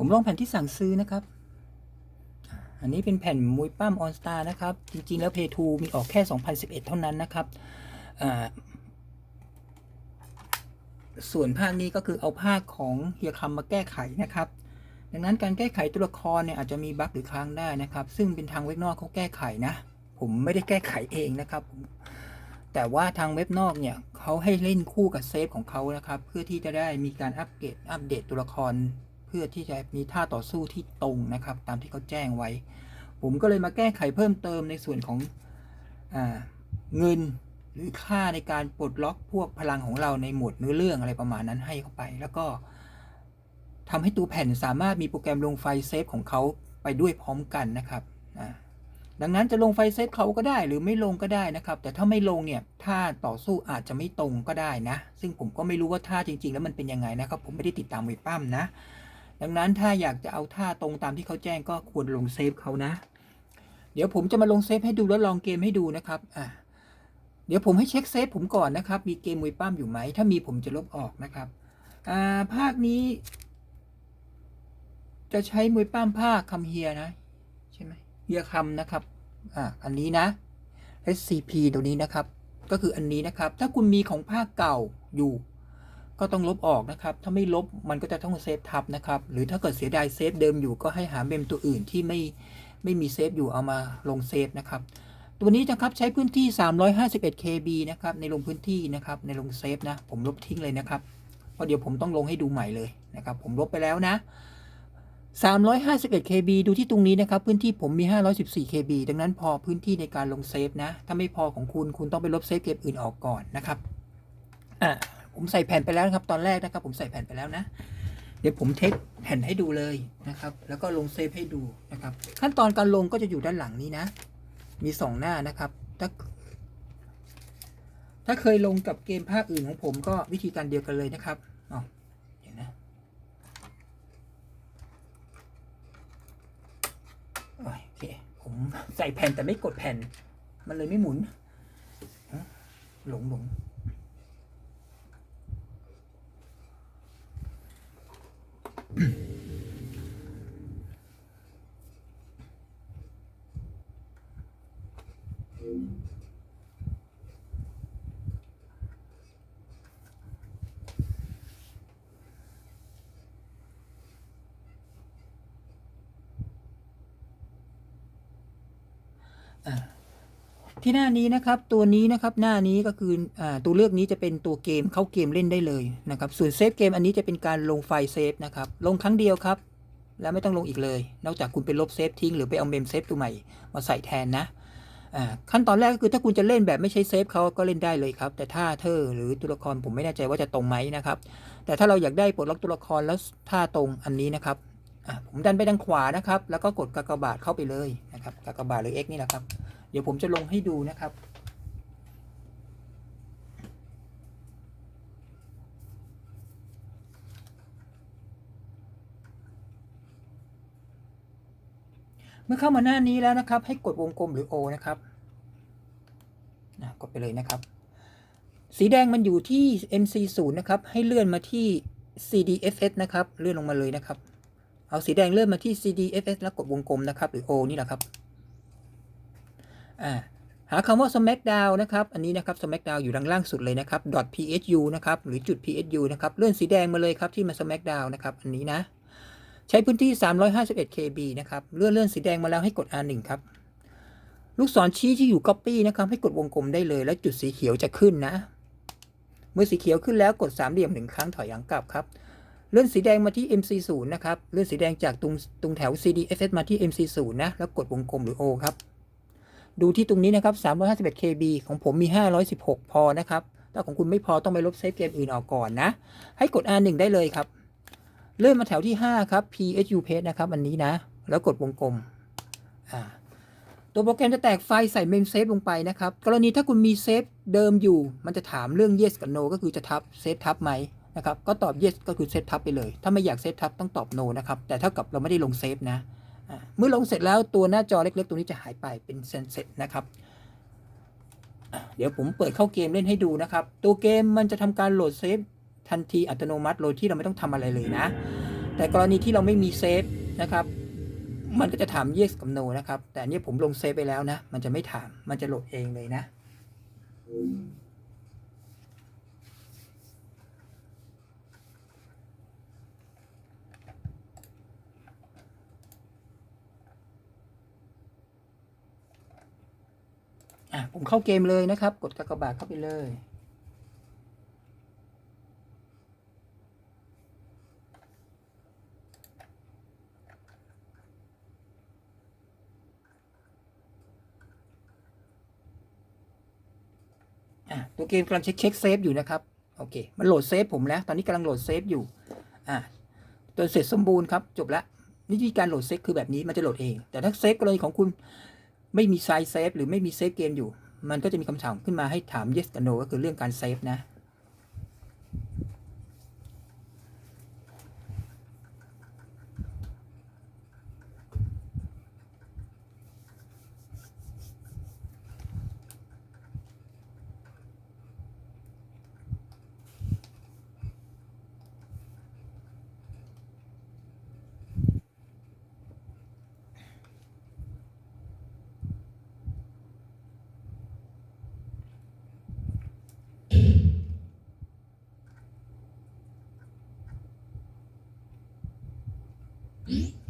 ผมลองแผ่นที่สั่งซื้อนะครับ อันนี้เป็นแผ่นมวยปั้มออนสตาร์นะครับ จริง ๆ แล้วเพทูมีออกแค่ 2011 เท่านั้นนะครับ ส่วนภาคนี้ก็คือเอาภาคของเฮียคำมาแก้ไขนะครับ ดังนั้นการแก้ไขตัวละครเนี่ยอาจจะมีบั๊กหรือค้างได้นะครับ ซึ่งเป็นทางเว็บนอกเขาแก้ไขนะ ผมไม่ได้แก้ไขเองนะครับแต่ว่าทางเว็บนอกเนี่ยเขาให้เล่นคู่กับเซฟของเขานะครับ เพื่อที่จะได้มีการอัปเกรดอัปเดตตัวละคร เพื่อที่จะมีท่าต่อสู้ที่ตรงนะครับ ตามที่เขาแจ้งไว้ ผมก็เลยมาแก้ไขเพิ่มเติมในส่วนของอเงินหรือค่าในการปลดล็อกพวกพลังของเราในหมวดเนื้อเรื่องอะไรประมาณนั้นให้เข้าไป แล้วก็ทำให้ตัวแผ่นสามารถมีโปรแกรมลงไฟล์เซฟของเขาไปด้วยพร้อมกันนะครับดังนั้นจะลงไฟล์เซฟเขาก็ได้หรือไม่ลงก็ได้นะครับ แต่ถ้าไม่ลงเนี่ยท่าต่อสู้อาจจะไม่ตรงก็ได้นะ ซึ่งผมก็ไม่รู้ว่าท่าจริง ๆ แล้วมันเป็นยังไงนะครับ ผมไม่ได้ติดตามเวปั้มนะ ดังนั้นถ้าอยากจะเอาท่าตรงตามที่เขาแจ้งก็ควรลงเซฟเขานะ เดี๋ยวผมจะมาลงเซฟให้ดูแล้วลองเกมให้ดูนะครับอะเดี๋ยวผมให้เช็คเซฟผมก่อนนะครับ มีเกมมวยปั้มอยู่ไหม ถ้ามีผมจะลบออกนะครับอ่าภาคนี้ จะใช้มวยปั้มภาคคำเฮียนะใช่ไหมเฮียคำนะครับอ่าอันนี้นะ SCP ตัวนี้นะครับ ก็คืออันนี้นะครับ ถ้าคุณมีของภาคเก่าอยู่ ก็ต้องลบออกนะครับ ถ้าไม่ลบมันก็จะต้องเซฟทับนะครับ หรือถ้าเกิดเสียดายเซฟเดิมอยู่ก็ให้หาเมมตัวอื่นที่ไม่ไม่มีเซฟอยู่เอามาลงเซฟนะครับ ตัวนี้นะครับใช้พื้นที่ 351 KB นะครับ ในลงพื้นที่นะครับ ในลงเซฟนะ ผมลบทิ้งเลยนะครับ เพราะเดี๋ยวผมต้องลงให้ดูใหม่เลยนะครับ ผมลบไปแล้วนะ 351 KB ดูที่ตรงนี้นะครับ พื้นที่ผมมี 514 KB ดังนั้นพอพื้นที่ในการลงเซฟนะ ถ้าไม่พอของคุณ คุณต้องไปลบเซฟเกมอื่นออกก่อนนะครับ อ่า ผมใส่แผ่นไปแล้วนะครับตอนแรกนะครับ ผมใส่แผ่นไปแล้วนะ เดี๋ยวผมเทคแผ่นให้ดูเลยนะครับ แล้วก็ลงเซฟให้ดูนะครับ ขั้นตอนการลงก็จะอยู่ด้านหลังนี้นะ มีสองหน้านะครับถ้าถ้าเคยลงกับเกมภาคอื่นของผมก็วิธีการเดียวกันเลยนะครับอ๋อเดี๋ยวนะโอเค ผมใส่แผ่นแต่ไม่กดแผ่น มันเลยไม่หมุนหลงหลง ที่หน้านี้นะครับตัวนี้นะครับหน้านี้ก็คืออตัวเลือกนี้จะเป็นตัวเกมเข้าเกมเล่นได้เลยนะครับส่วนเซฟเกมอันนี้จะเป็นการลงไฟล์เซฟนะครับลงครั้งเดียวครับ แล้วไม่ต้องลงอีกเลย นอกจากคุณไปลบเซฟทิ้งหรือไปเอาเมมเซฟตัวใหม่มาใส่แทนนะขั้นตอนแรกก็คือถ้าคุณจะเล่นแบบไม่ใช้เซฟเขาก็เล่นได้เลยครับ แต่ถ้าเธอหรือตัวละครผมไม่แน่ใจว่าจะตรงไหมนะครับ แต่ถ้าเราอยากได้ปลดล็อกตัวละครแล้วท่าตรงอันนี้นะครับผมดันไปทางขวานะครับ แล้วก็กดกากบาทเข้าไปเลยนะครับกากบาทหรือ X นี่แหละครับ เดี๋ยวผมจะลงให้ดูนะครับ เมื่อเข้ามาหน้านี้แล้วนะครับ ให้กดวงกลมหรือ O นะครับนะกดไปเลยนะครับ สีแดงมันอยู่ที่ MC0 นะครับ ให้เลื่อนมาที่ CDFS นะครับ เลื่อนลงมาเลยนะครับ เอาสีแดงเลื่อนมาที่ CDFS แล้วกดวงกลมนะครับ หรือ O นี่แหละครับ อ่าหาคำว่า smackdown นะครับ อันนี้นะครับ smackdown อยู่ด้านล่างสุดเลยนะครับ .phu นะครับ หรือจุด .phu นะครับ เลื่อนสีแดงมาเลยครับที่มา smackdown นะครับ อันนี้นะ ใช้พื้นที่ 351 KB นะครับ เลื่อนเลื่อนสีแดงมาแล้วให้กด R1 ครับ ลูกศรชี้ที่อยู่ copy นะครับ ให้กดวงกลมได้เลย แล้วจุดสีเขียวจะขึ้นนะ เมื่อสีเขียวขึ้นแล้วกดสามเหลี่ยมหนึ่งครั้งถอยหลังกลับครับ เลื่อนสีแดงมาที่ MC0 นะครับ เลื่อนสีแดงจากตรงตรงแถว CDFS มาที่ MC0 นะ แล้วกดวงกลมหรือ O ครับ ดูที่ตรงนี้นะครับ 351 KB ของผมมี 516 พอนะครับ ถ้าของคุณไม่พอต้องไปลบเซฟเกมอื่นออกก่อนนะ ให้กด R1 ได้เลยครับ เลื่อนมาแถวที่ 5 ครับ PSU page นะครับอันนี้นะ แล้วกดวงกลม อ่า ตัวโปรแกรมจะแตกไฟล์ใส่เมมเซฟลงไปนะครับ กรณีถ้าคุณมีเซฟเดิมอยู่ มันจะถามเรื่อง yes กับ no ก็คือจะทับเซฟทับไหมนะครับ ก็ตอบ yes ก็คือเซฟทับไปเลย ถ้าไม่อยากเซฟทับต้องตอบ no นะครับ แต่เท่ากับเราไม่ได้ลงเซฟนะ เมื่อลงเสร็จแล้วตัวหน้าจอเล็กๆ ตัวนี้จะหายไปเป็นเซนเซ็ตนะครับ เดี๋ยวผมเปิดเข้าเกมเล่นให้ดูนะครับ ตัวเกมมันจะทำการโหลดเซฟทันทีอัตโนมัติโดยที่เราไม่ต้องทำอะไรเลยนะ แต่กรณีที่เราไม่มีเซฟนะครับ มันก็จะถาม yes กับ no นะครับ แต่อันนี้ผมลงเซฟไปแล้วนะ มันจะไม่ถาม มันจะโหลดเองเลยนะ อะผมเข้าเกมเลยนะครับ กดกากบาทเข้าไปเลย อะตัวเกมกำลังเช็คเช็คเซฟอยู่นะครับ โอเค มันโหลดเซฟผมแล้ว ตอนนี้กำลังโหลดเซฟอยู่ อะจนเสร็จสมบูรณ์ครับ จบละวิธีการโหลดเซฟคือแบบนี้มันจะโหลดเอง แต่ถ้าเซฟกรณีของคุณ ไม่มีไซส์เซฟหรือไม่มีเซฟเกมอยู่ มันก็จะมีคำถามขึ้นมาให้ถาม yes กับ no ก็คือเรื่องการเซฟนะ Mm-hmm.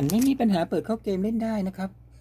นไม่มีปัญหาเปิดเข้าเกมเล่นได้นะครับ